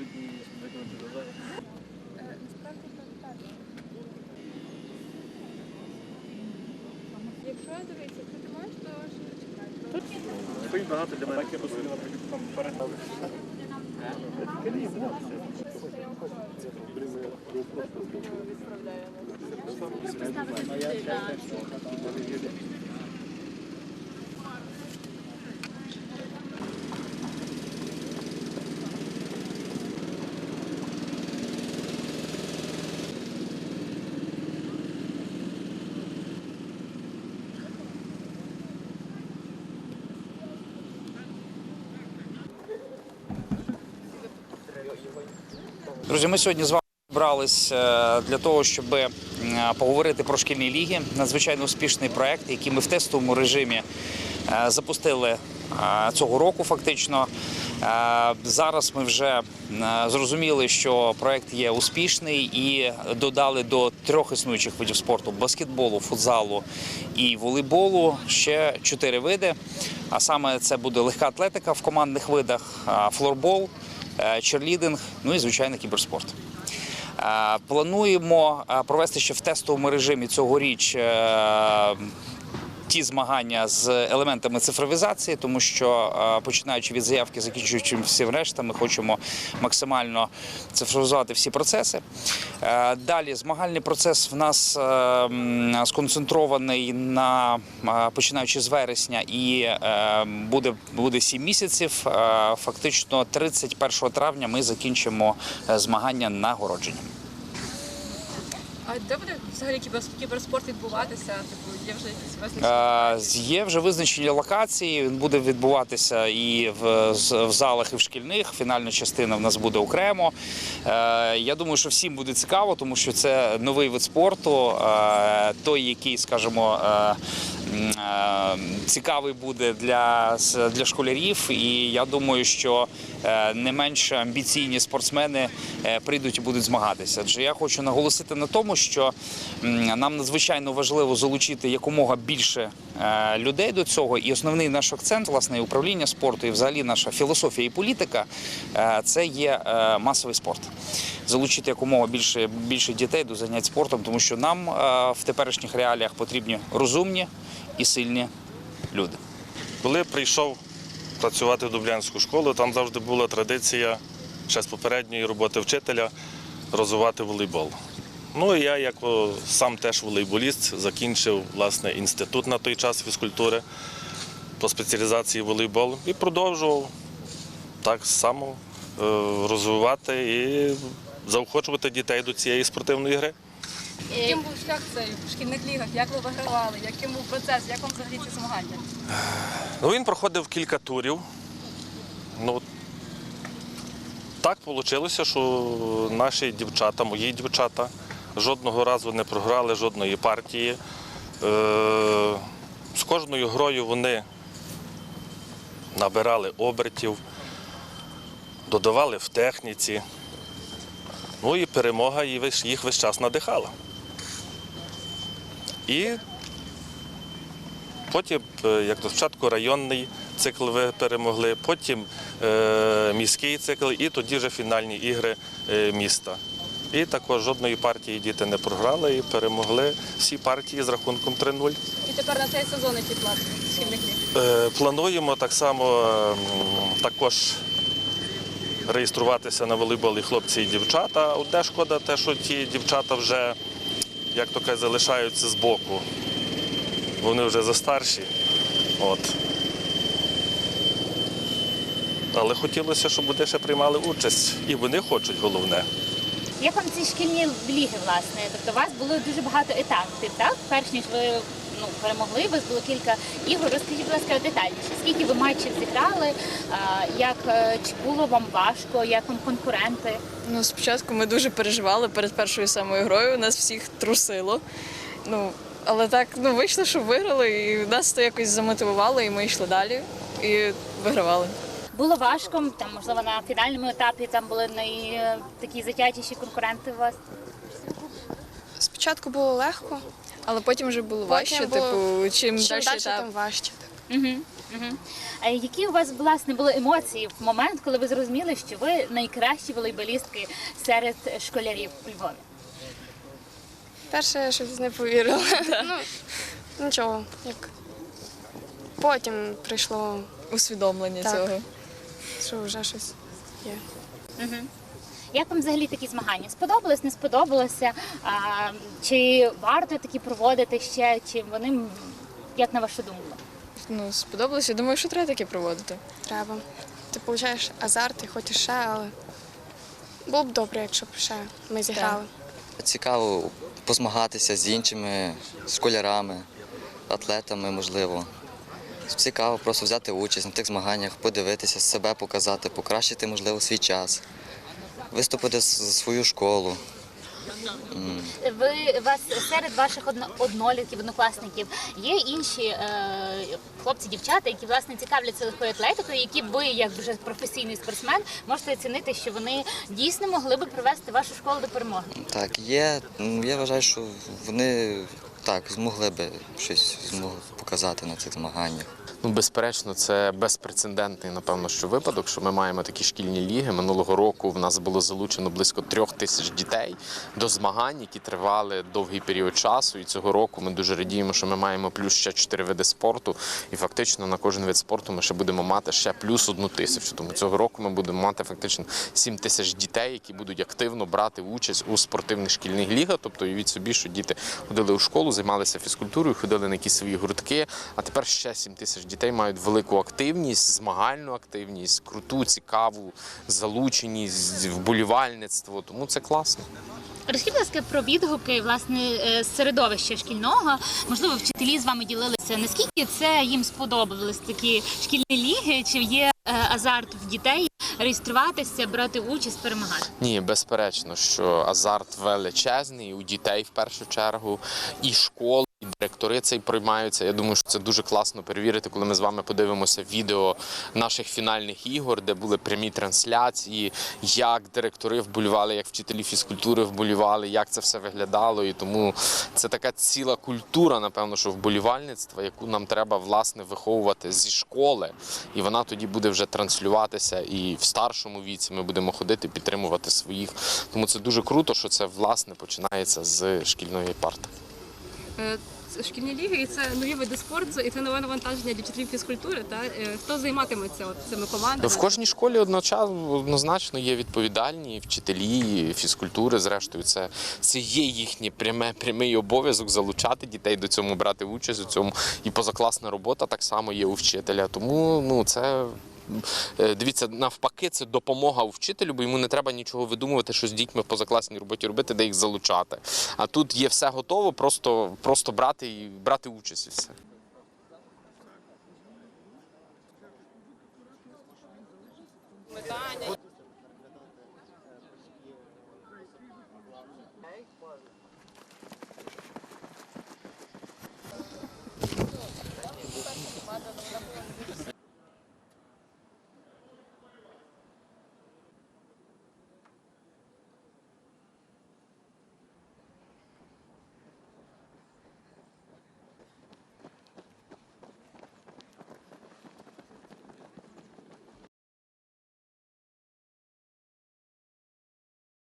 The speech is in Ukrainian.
відсутні виконати завдання. Насправді так. Якщо дивитися, ти думаєш, то не чекай. Стоїть багато для мене. Друзі, ми сьогодні з вами зібрались е, для того, щоб е, поговорити про шкільні ліги. Надзвичайно успішний проект, який ми в тестовому режимі е, запустили цього року. Фактично зараз ми вже зрозуміли, що проект є успішний і додали до трьох існуючих видів спорту баскетболу, футзалу і волейболу ще чотири види. А саме це буде легка атлетика в командних видах, флорбол, черлідинг, ну і звичайно кіберспорт. Е, Плануємо е, провести ще в тестовому режимі цьогоріч е, ті змагання з елементами цифровізації, тому що е, починаючи від заявки, закінчуючи всім решта, ми хочемо максимально цифровізувати всі процеси. Е, Далі змагальний процес в нас е, сконцентрований на починаючи з вересня і буде, буде 7 місяців. Фактично 31 травня ми закінчимо змагання нагородженням. А де буде взагалі кібер- кіберспорт відбуватися? Типу, є вже якісь визначені? Е, Є вже визначені локації. Він буде відбуватися і в, в залах, і в шкільних. Фінальна частина в нас буде окремо. Е, Я думаю, що всім буде цікаво, тому що це новий вид спорту, е, той, який, скажімо, цікавий буде для, для школярів. І я думаю, що не менш амбіційні спортсмени прийдуть і будуть змагатися. Адже я хочу наголосити на тому, що нам надзвичайно важливо залучити якомога більше е, людей до цього. І основний наш акцент, власне, і управління спорту, і взагалі наша філософія і політика е, це є е, масовий спорт. Залучити якомога більше, більше дітей до занять спортом, тому що нам в теперішніх реаліях потрібні розумні і сильні люди. Коли прийшов працювати в Дублянську школу, там завжди була традиція ще з попередньої роботи вчителя розвивати волейбол. Ну і я, як сам теж волейболіст, закінчив власне інститут на той час фізкультури по спеціалізації волейбол і продовжував так само е, розвивати і заохочувати дітей до цієї спортивної гри. Яким був шлях цей в шкільних лігах? Як ви вигравали? Яким був процес? Як вам взагалі ці змагання? Ну, він проходив кілька турів. Ну, так вийшло, що наші дівчата, мої дівчата, жодного разу не програли жодної партії. Е, з кожною грою вони набирали обертів, додавали в техніці. Ну і перемога їх весь- час надихала. І Потім, е, як то спочатку районний цикл ви перемогли, потім е, міський цикл, і тоді вже фінальні ігри міста. І також жодної партії діти не програли і перемогли всі партії з рахунком 3-0. І тепер на цей сезон які плани? Е, Плануємо так само е, також реєструватися на волейбол і хлопці і дівчата. Одне шкода, те, що ті дівчата вже, як то кажуть, залишаються збоку. Вони вже застарші. От. Але хотілося, щоб вони ще приймали участь. І вони хочуть головне. Як вам ці шкільні ліги, власне? Тобто у вас було дуже багато етапів, так? Перш ніж ви ну, перемогли, у вас було кілька ігор. Розкажіть, будь ласка, детальніше. Скільки ви матчів зіграли? Як е, чи було вам важко? Як вам конкуренти? Ну, спочатку ми дуже переживали перед першою самою грою, нас всіх трусило. Ну, але так ну, вийшло, що виграли, і нас то якось замотивувало, і ми йшли далі і вигравали. Було важко, там, можливо, на фінальному етапі там були най... е, такі затятіші конкуренти у вас. Спочатку було легко, Але потім вже було Потім важче, було- типу, чим далі далі, етап. тим важче. Угу, угу. А які у вас власне були емоції в момент, коли ви зрозуміли, що ви найкращі волейболістки серед школярів у Львові? Перше я щось не повірила. ну, нічого, як. Потім прийшло, Усвідомлення Так. цього. Що вже щось є. Угу. Як вам взагалі такі змагання? Сподобалось, не сподобалося? А, чи варто такі проводити ще? Чи вони, як на вашу думку? Ну, сподобалося. Думаю, що треба таке проводити. Треба. Ти получаєш азарт і хочеш ще, але було б добре, якщо б ще ми зіграли. Цікаво позмагатися з іншими школярами, атлетами, можливо. Цікаво просто взяти участь на тих змаганнях, подивитися, себе показати, покращити, можливо, свій час, виступити за свою школу. Ви вас серед ваших одно- однолітків, однокласників є інші е, хлопці, дівчата, які власне цікавляться легкою атлетикою, які ви, як вже професійний спортсмен, можете оцінити, що вони дійсно могли би привести вашу школу до перемоги. Так, є. Я вважаю, що вони так змогли би щось змогли показати на цих змаганнях. Ну, безперечно, це безпрецедентний, напевно, що випадок, що ми маємо такі шкільні ліги. Минулого року в нас було залучено близько трьох тисяч дітей до змагань, які тривали довгий період часу. І цього року ми дуже радіємо, що ми маємо плюс ще чотири види спорту. І фактично на кожен вид спорту ми ще будемо мати ще плюс одну тисячу. Тому цього року ми будемо мати фактично сім тисяч дітей, які будуть активно брати участь у спортивних шкільних лігах. Тобто уявіть собі, що діти ходили у школу, займалися фізкультурою, ходили на якісь свої гуртки. А тепер ще 7 тисяч дітей мають велику активність, змагальну активність, круту, цікаву залученість, вболівальництво. Тому це класно. Розкажіть, будь ласка, про відгуки власне е, середовища шкільного. Можливо, вчителі з вами ділилися. Наскільки це їм сподобались такі шкільні ліги? Чи є е, азарт в дітей реєструватися, брати участь, перемагати? Ні, безперечно, що азарт величезний у дітей в першу чергу, і школи, директори цей приймаються. Я думаю, що це дуже класно перевірити, коли ми з вами подивимося відео наших фінальних ігор, де були прямі трансляції, як директори вболівали, як вчителі фізкультури вболівали, як це все виглядало. І тому це така ціла культура, напевно, що вболівальництва, яку нам треба власне виховувати зі школи, і вона тоді буде вже транслюватися і в старшому віці ми будемо ходити, підтримувати своїх. Тому це дуже круто, що це власне починається з шкільної парти. Е, Шкільні ліги і це нові види спорту, і це нове навантаження для вчителів фізкультури. Та Е, хто займатиметься цими командами? В кожній школі одночасно однозначно є відповідальні вчителі фізкультури. Зрештою, це, це є їхнє пряме прямий обов'язок залучати дітей до цього, брати участь у цьому. І позакласна робота так само є у вчителя. Тому ну це. Е, Дивіться, навпаки, це допомога у вчителю, бо йому не треба нічого видумувати, що з дітьми в позакласній роботі робити, де їх залучати. А тут є все готово, просто, просто брати і брати участь і все.